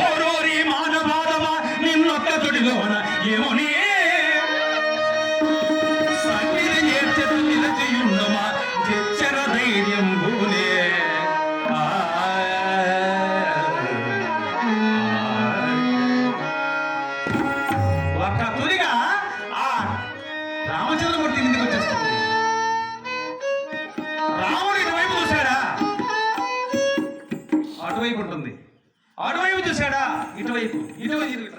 ఓరోరి మానవాదవ నిన్నొక్క తుడిలోన ఏముని సన్నిధి చేర్చదు నిలచియుండుమా చెచ్చర ధైర్యం భూనే. ఒక్క తుదిగా ఆ రామచంద్రమూర్తి ఇంటికి వచ్చేస్తుంది అటువైపు చూశాడా? ఇటువైపు ఇటువైపు ఇటు.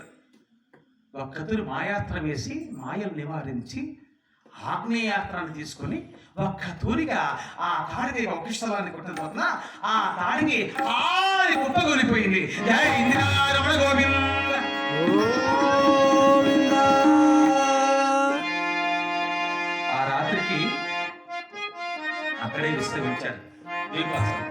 ఒక్కతురు మాయాస్త్రం వేసి మాయలు నివారించి ఆగ్నేయాస్త్రాన్ని తీసుకొని ఒక్క తూరిగా ఆ తాడికి ఒక కొట్టిన కొట్టబోతున్నా ఆ తాడికి ఆది కుప్పగొలిపోయింది జై ఇందిరారమణ గోవింద. ఆ రాత్రికి అక్కడే విశ్రమించాడు. దీపాసనం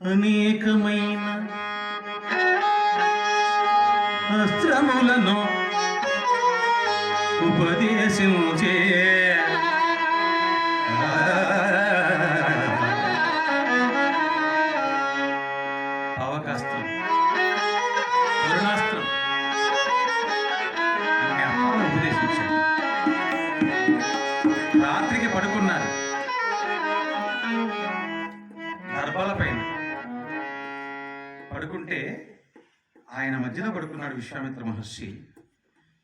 అనేకమైన అస్త్రములను ఉపదేశించే పడుకుంటే ఆయన మధ్యన పడుకున్నాడు విశ్వామిత్ర మహర్షి.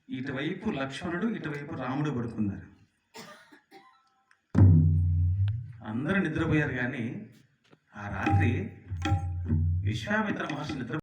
ఇటువైపు లక్ష్మణుడు ఇటువైపు రాముడు పడుకున్నారు. అందరూ నిద్రపోయారు కానీ ఆ రాత్రి విశ్వామిత్ర మహర్షి నిద్ర